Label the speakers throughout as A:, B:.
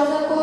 A: cosas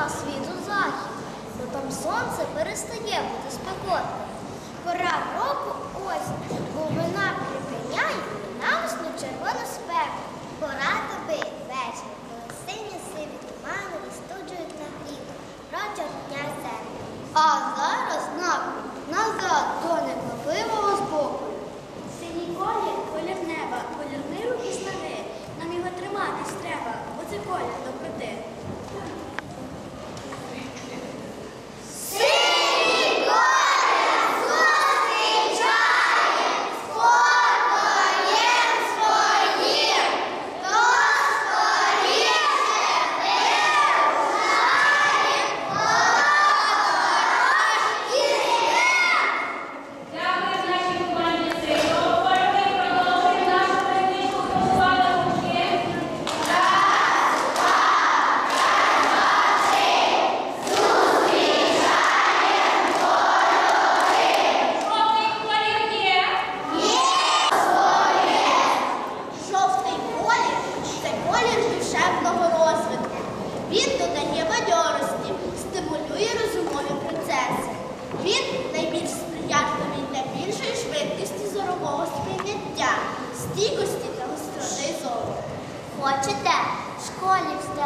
A: пора світу захід, бо там сонце перестає бути спекотним. Пора року ось, бо вона припиняє нам сну червону спеку. Пора тобі вечір, коли сині сиві тумани вистуджують на хліба протягом дня землі. А зараз напрям назад до неквапливого збоку.
B: Синій колір колір неба, колір миру і снаги. Нам його триматись треба, бо це колір доброти.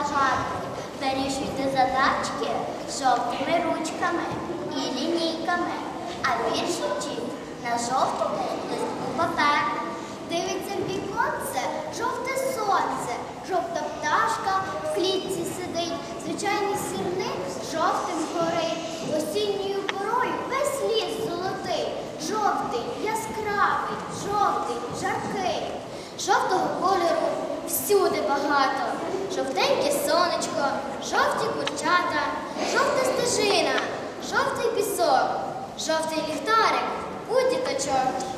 A: бажати. Вирішуйте задачки жовтими ручками і лінійками, а вірші вчіть на жовтому листку паперу. Дивиться віконце, жовте сонце, жовта пташка в клітці сидить, звичайний сірник з жовтим горить, осінньою порою весь ліс золотий, жовтий, яскравий, жовтий, жаркий, жовтого кольору всюди багато жовтеньке сонечко, жовті курчата, жовта стежина, жовтий пісок, жовтий ліхтарик, будь діточок.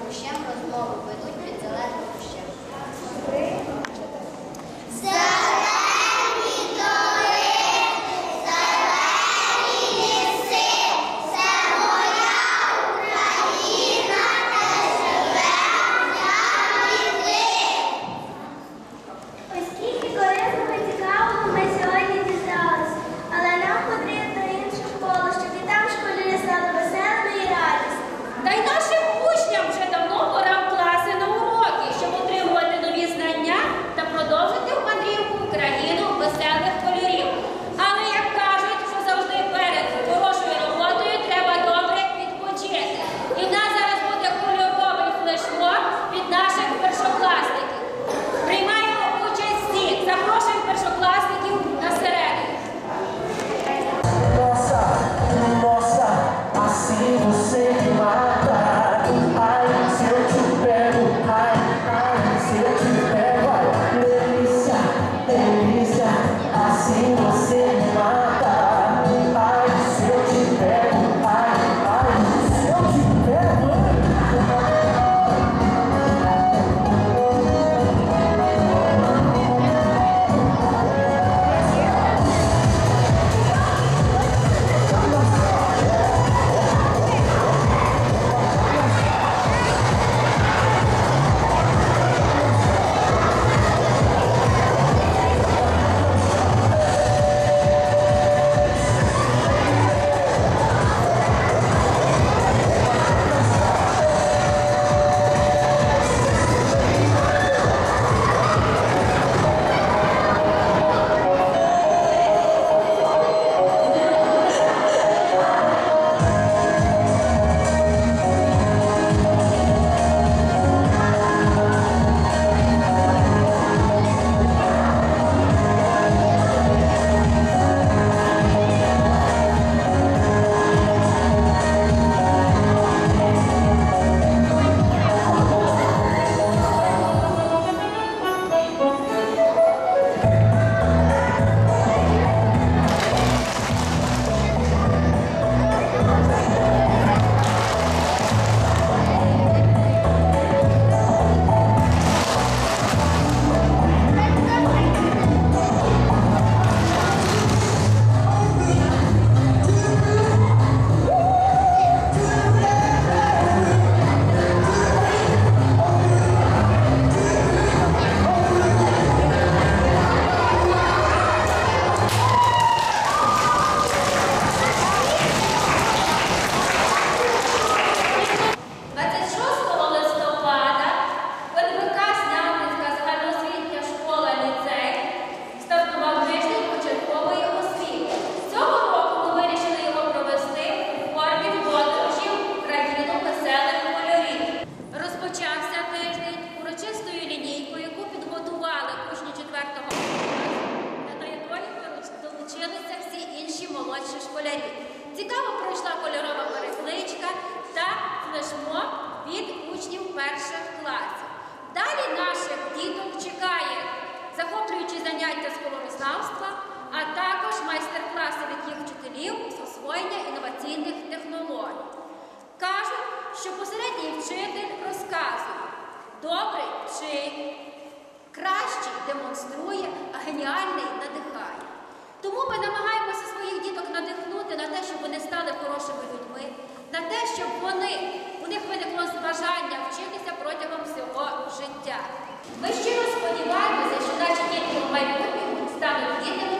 A: кущем розмову ведуть під
C: зеленим кущем. що посередній вчитель розказує, добрий вчить, кращий демонструє, а геніальний надихає. Тому ми намагаємося своїх діток надихнути на те, щоб вони стали хорошими людьми, на те, щоб вони, у них виникло бажання вчитися протягом всього життя. Ми щиро сподіваємося, що наші дітки в майбутньому стануть дітям.